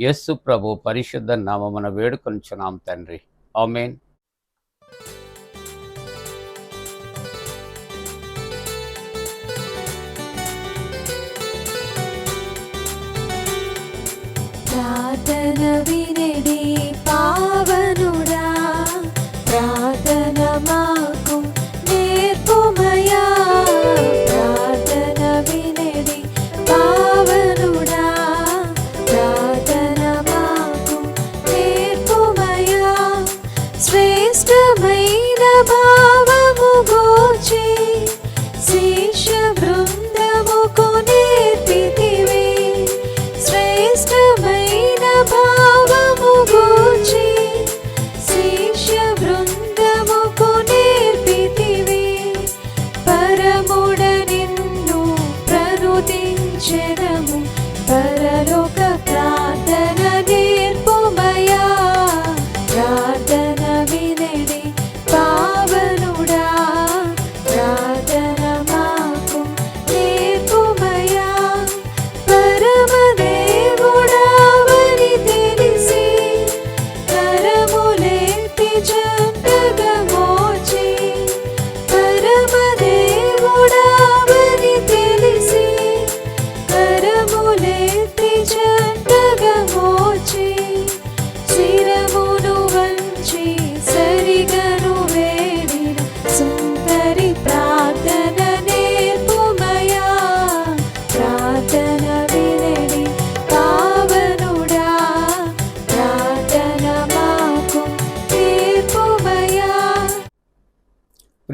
యస్సు ప్రభు పరిశుద్ధ నామమున వేడుకొంచున్నాం తండ్రి. ఆమెన్. ప్రార్థన వినడి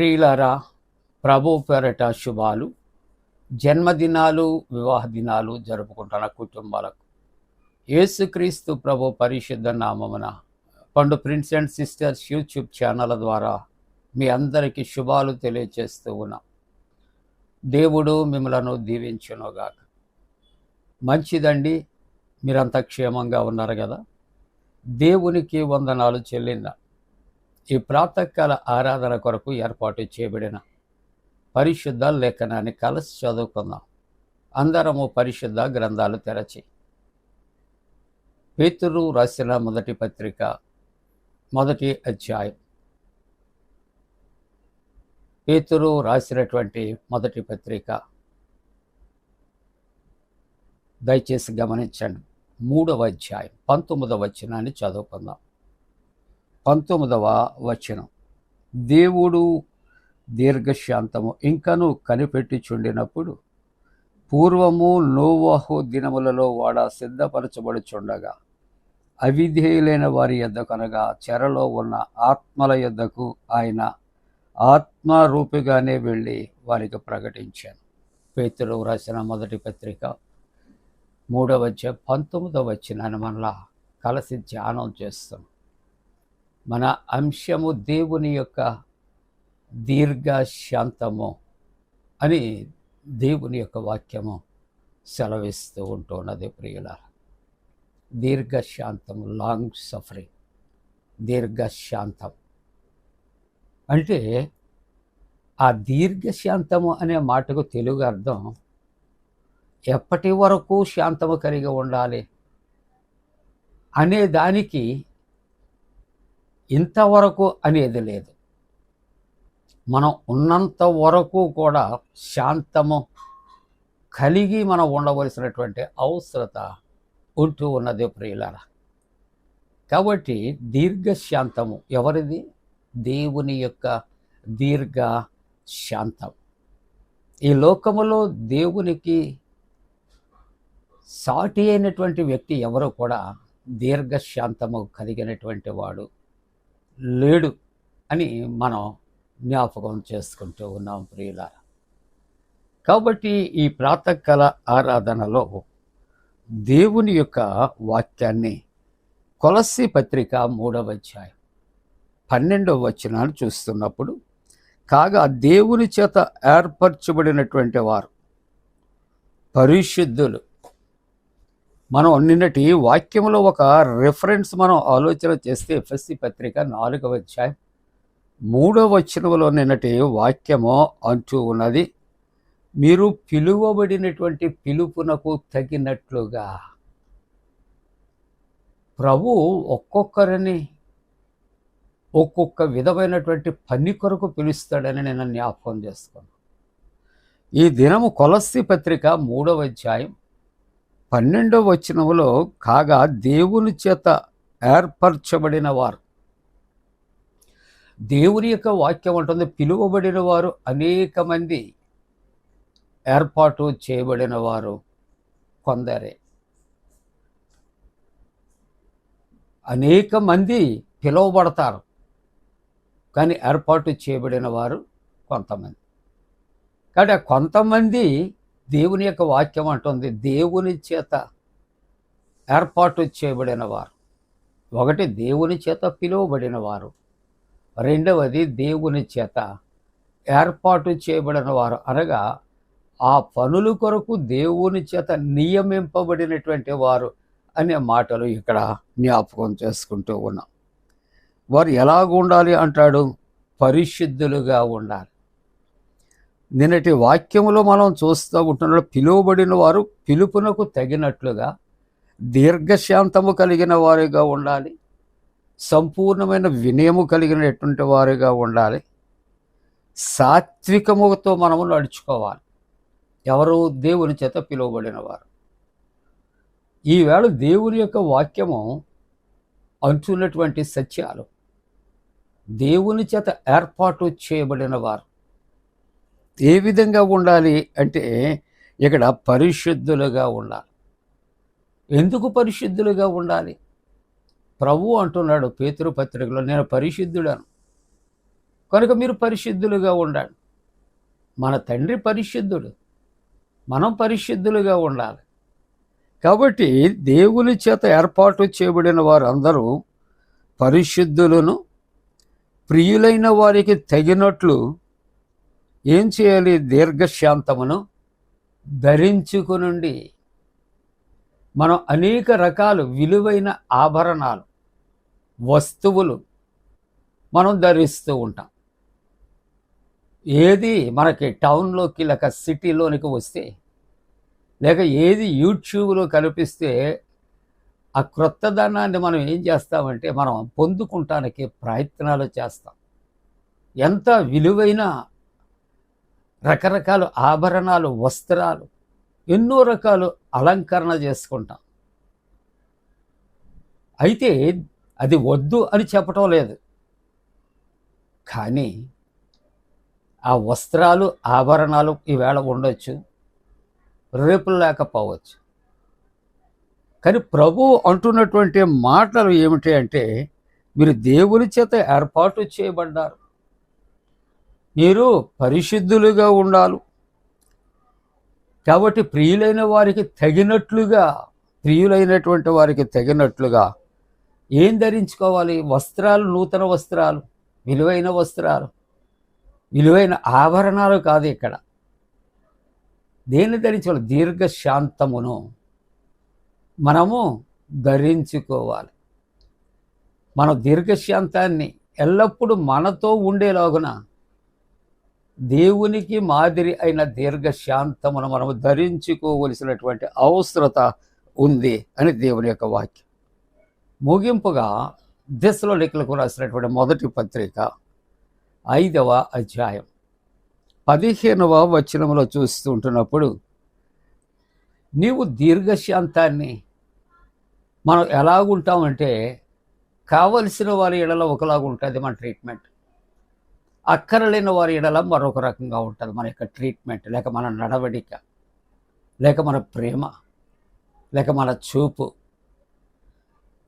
ప్రియులారా ప్రభు పేరట శుభాలు. జన్మదినాలు వివాహ దినాలు జరుపుకుంటున్న కుటుంబాలకు. యేసుక్రీస్తు ప్రభు పరిశుద్ధ నామమున Pandu prince and sisters YouTube channel ద్వారా మీ అందరికీ శుభాలు తెలియజేస్తూ ఉన్నాం. దేవుడు మిమ్మలను దీవించునుగాక. మంచిదండి మీరంతా క్షేమంగా ఉన్నారు కదా. దేవునికి వందనాలు చెల్లిందా. ఈ ప్రాతకాల ఆరాధన కొరకు ఏర్పాటు చేయబడిన పరిశుద్ధ లేఖనాన్ని కలిసి చదువుకుందాం. అందరము పరిశుద్ధ గ్రంథాలు తెరచి. పేతురు రాసిన మొదటి పత్రిక మొదటి అధ్యాయం. పేతురు రాసినటువంటి మొదటి పత్రిక. దయచేసి గమనించండి. మూడవ అధ్యాయం పంతొమ్మిదవ వచనాన్ని చదువుకుందాం. పంతొమ్మిదవ వచనం. దేవుడు దీర్ఘశాంతము ఇంకను కనిపెట్టిచుండినప్పుడు పూర్వము నోవాహు దినములలో వాడ సిద్ధపరచబడుచుండగా అవిధేయులైన వారి యొద్దకనగా చెరలో ఉన్న ఆత్మల యొద్దకు ఆయన ఆత్మరూపిగానే వెళ్ళి వారికి ప్రకటించాను. పేతుడు రాసిన మొదటి పత్రిక మూడవ వచ్చే పంతొమ్మిదవ వచ్చినాన్ని మనలా కలిసి ధ్యానం చేస్తాం. మన అంశము దేవుని యొక్క దీర్ఘ శాంతము అని దేవుని యొక్క వాక్యము సెలవిస్తూ ఉంటున్నది ప్రియుల దీర్ఘశాంతం లాంగ్ సఫరింగ్ దీర్ఘ శాంతం అంటే ఆ దీర్ఘ శాంతము అనే మాటకు తెలుగు అర్థం ఎప్పటి వరకు శాంతము కలిగి ఉండాలి అనే దానికి ఇంతవరకు అనేది లేదు. మనం ఉన్నంత వరకు కూడా శాంతము కలిగి మనం ఉండవలసినటువంటి అవసరత ఉంటూ ఉన్నది ప్రియులారా. కాబట్టి దీర్ఘశాంతము ఎవరిది? దేవుని యొక్క దీర్ఘ శాంతం. ఈ లోకములో దేవునికి సాటి అయినటువంటి వ్యక్తి ఎవరు కూడా దీర్ఘశాంతము కలిగినటువంటి వాడు లేడు అని మనం జ్ఞాపకం చేసుకుంటూ ఉన్నాం ప్రియులారా. కాబట్టి ఈ ప్రాతకాల ఆరాధనలో దేవుని యొక్క వాక్యాన్ని కొలసి పత్రిక మూడవ అధ్యాయం పన్నెండవ వచనాలు చూస్తున్నప్పుడు కాగా దేవుని చేత ఏర్పరచబడినటువంటి వారు పరిశుద్ధులు. మనం నిన్నటి వాక్యంలో ఒక రిఫరెన్స్ మనం ఆలోచన చేస్తే ఎఫ్ఎస్సి పత్రిక నాలుగవ అధ్యాయం మూడవ వచనంలో నిన్నటి వాక్యము అంటూ ఉన్నది మీరు పిలువబడినటువంటి పిలుపునకు తగినట్లుగా. ప్రభు ఒక్కొక్కరిని ఒక్కొక్క విధమైనటువంటి పని కొరకు పిలుస్తాడని నేను జ్ఞాపకం చేసుకున్నాను. ఈ దినము కొలస్సి పత్రిక మూడవ అధ్యాయం పన్నెండవ వచనంలో కాగా దేవుని చేత ఏర్పరచబడిన వారు. దేవుని యొక్క వాక్యం ఉంటుంది పిలువబడిన వారు అనేక మంది ఏర్పాటు చేయబడిన వారు కొందరే. అనేక మంది పిలువబడతారు కానీ ఏర్పాటు చేయబడిన వారు కొంతమంది. కాబట్టి కొంతమంది దేవుని యొక్క వాక్యం అంటుంది దేవుని చేత ఏర్పాటు చేయబడిన వారు. ఒకటి దేవుని చేత పిలువబడిన వారు. రెండవది దేవుని చేత ఏర్పాటు చేయబడిన వారు. అనగా ఆ పనుల కొరకు దేవుని చేత నియమింపబడినటువంటి వారు అనే మాటలు ఇక్కడ జ్ఞాపకం చేసుకుంటూ ఉన్నాం. వారు ఎలాగ ఉండాలి అంటాడు? పరిశుద్ధులుగా ఉండాలి. నిన్నటి వాక్యములో మనం చూస్తూ ఉంటున్నాడు పిలువబడిన వారు పిలుపునకు తగినట్లుగా దీర్ఘశాంతము కలిగిన వారిగా ఉండాలి సంపూర్ణమైన వినయము కలిగినటువంటి వారుగా ఉండాలి సాత్వికముతో మనము నడుచుకోవాలి. ఎవరు దేవుని చేత పిలువబడిన వారు? ఈవేళ దేవుని యొక్క వాక్యము అంటున్నటువంటి సత్యాలు. దేవుని చేత ఏర్పాటు చేయబడిన వారు. ఏ విధంగా ఉండాలి అంటే ఇక్కడ పరిశుద్ధులుగా ఉండాలి. ఎందుకు పరిశుద్ధులుగా ఉండాలి? ప్రభు అంటున్నాడు పేతురు పత్రికలో నేను పరిశుద్ధుడను. కనుక మీరు పరిశుద్ధులుగా ఉండాలి. మన తండ్రి పరిశుద్ధుడు. మనం పరిశుద్ధులుగా ఉండాలి. కాబట్టి దేవుని చేత ఏర్పాటు చేయబడిన వారందరూ పరిశుద్ధులను ప్రియులైన వారికి తగినట్లు ఏం చేయాలి? దీర్ఘశాంతమును ధరించుకునుండి. మనం అనేక రకాలు విలువైన ఆభరణాలు వస్తువులు మనం ధరిస్తూ ఉంటాం. ఏది మనకి టౌన్లోకి లేక సిటీలోనికి వస్తే లేక ఏది యూట్యూబ్లో కనిపిస్తే ఆ క్రొత్తదనాన్ని మనం ఏం చేస్తామంటే మనం పొందుకుంటానికి ప్రయత్నాలు చేస్తాం. ఎంత విలువైన రకరకాల ఆభరణాలు వస్త్రాలు ఎన్నో రకాలు అలంకరణ చేసుకుంటాం. అయితే అది వద్దు అని చెప్పటం లేదు. కానీ ఆ వస్త్రాలు ఆభరణాలు ఈవేళ ఉండొచ్చు రేపు లేకపోవచ్చు. కానీ ప్రభువు అంటున్నటువంటి మాటలు ఏమిటి అంటే మీరు దేవుని చేత ఏర్పాటు చేయబడ్డారు. మీరు పరిశుద్ధులుగా ఉండాలి. కాబట్టి ప్రియులైన వారికి తగినట్లుగా ప్రియులైనటువంటి వారికి తగినట్లుగా ఏం ధరించుకోవాలి? వస్త్రాలు నూతన వస్త్రాలు విలువైన వస్త్రాలు విలువైన ఆభరణాలు కాదు ఇక్కడ. దేన్ని ధరించుకోవాలి? దీర్ఘశాంతమును మనము ధరించుకోవాలి. మన దీర్ఘశాంతాన్ని ఎల్లప్పుడూ మనతో ఉండేలాగున దేవునికి మాదిరి అయిన దీర్ఘశాంతమును మనము ధరించుకోవలసినటువంటి అవసరత ఉంది అని దేవుని యొక్క వాక్యం. ముగింపుగా దిశలో లెక్కలకు రాసినటువంటి మొదటి పత్రిక ఐదవ అధ్యాయం పదిహేనవ వచనంలో చూస్తూ ఉంటున్నప్పుడు నీవు దీర్ఘశాంతాన్ని మనం ఎలాగుంటామంటే కావలసిన వారి ఎడల ఒకలాగా ఉంటుంది మన ట్రీట్మెంట్. అక్కరలేని వారి ఎడల మరొక రకంగా ఉంటుంది. మన యొక్క ట్రీట్మెంట్ లేక మన నడవడిక లేక మన ప్రేమ లేక మన చూపు.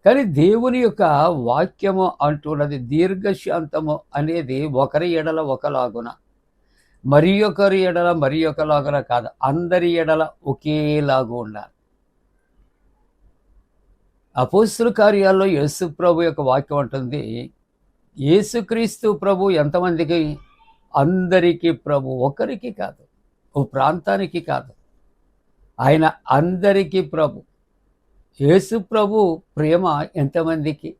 కానీ దేవుని యొక్క వాక్యము అంటున్నది దీర్ఘశాంతము అనేది ఒకరి ఎడల ఒకలాగున మరి ఒకరి ఎడల మరి ఒకలాగున కాదు అందరి ఎడల ఒకేలాగు ఉండాలి. అపోస్తుల కార్యాల్లో యేసు ప్రభు యొక్క వాక్యం ఉంటుంది యేసుక్రీస్తు ప్రభు ఎంతమందికి? అందరికీ ప్రభు. ఒకరికి కాదు. ఓ ప్రాంతానికి కాదు. ఆయన అందరికీ ప్రభు. యేసు ప్రభు ప్రేమ ఎంతమందికి?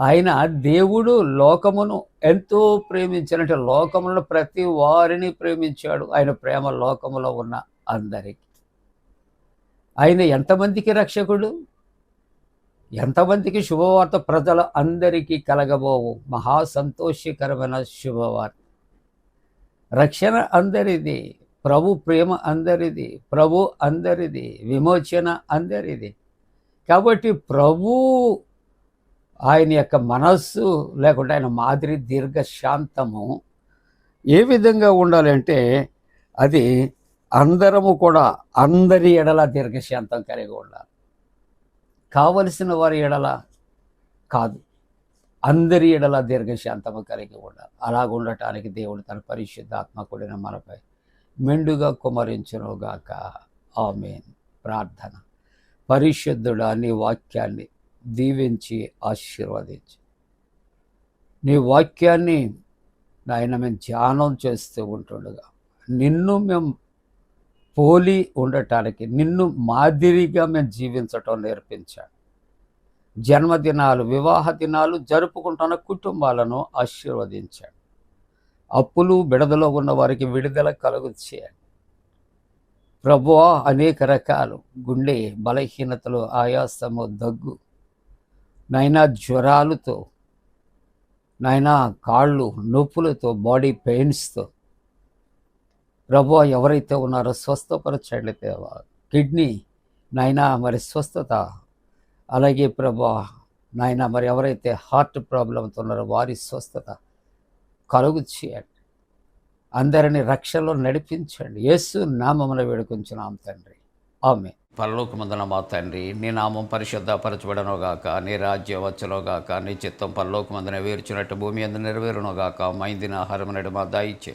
ఆయన దేవుడు లోకమును ఎంతో ప్రేమించినట్టు లోకములను ప్రతి వారిని ప్రేమించాడు. ఆయన ప్రేమ లోకములో ఉన్న అందరికీ. ఆయన ఎంతమందికి రక్షకుడు? ఎంతమందికి శుభవార్త ప్రజల అందరికీ కలగబోవు? మహా సంతోషకరమైన శుభవార్త. రక్షణ అందరిది ప్రభు ప్రేమ అందరిది ప్రభు అందరిది విమోచన అందరిది. కాబట్టి ప్రభు ఆయన యొక్క మనస్సు లేకుంటే ఆయన మాదిరి దీర్ఘశాంతము ఏ విధంగా ఉండాలంటే అది అందరము కూడా అందరి ఎడల దీర్ఘశాంతం కలిగి ఉండాలి. కావలసిన వారి ఎడల కాదు. అందరి ఎడల దీర్ఘశాంతము కలిగి ఉండాలి అలాగ ఉండటానికి దేవుడు తన పరిశుద్ధాత్మ కూడిన మనపై మెండుగా కుమరించునుగాక. ఆమెన్. ప్రార్థన. పరిశుద్ధుడా నీ వాక్యాన్ని దీవించి ఆశీర్వదించి. నీ వాక్యాన్ని నాయన మేము ధ్యానం చేస్తూ ఉంటుండగా నిన్ను మేము పోలి ఉండటానికి నిన్ను మాదిరిగా మేము జీవించటం నేర్పించాడు. జన్మదినాలు వివాహ దినాలు జరుపుకుంటున్న కుటుంబాలను ఆశీర్వదించాడు. అప్పులు బిడదలో ఉన్న వారికి విడుదల కలుగు చేయాలి ప్రభువా అనేక రకాలు గుండె బలహీనతలు ఆయాసము దగ్గు నైనా జ్వరాలతో నైనా కాళ్ళు నొప్పులతో బాడీ పెయిన్స్తో ప్రభు ఎవరైతే ఉన్నారో స్వస్థపరచండి దేవా. కిడ్నీ నాయనా మరి స్వస్థత. అలాగే ప్రభా నాయన మరి ఎవరైతే హార్ట్ ప్రాబ్లంతో ఉన్నారో వారి స్వస్థత. కలుగు చేయండి. అందరిని రక్షలో నడిపించండి. యేసు నామమున వేడుకుంటున్నాం తండ్రి. ఆమె పరలోకమందున మా తండ్రి నీ నామం పరిశుద్ధపరచబడనుగాక నీ రాజ్యం వచ్చునుగాక నీ చిత్తం పరలోకమందున వేర్చినట్టు భూమి అందు నెరవేరునుగాక మైందిన ఆహారం నడు మా దాయిచ్చే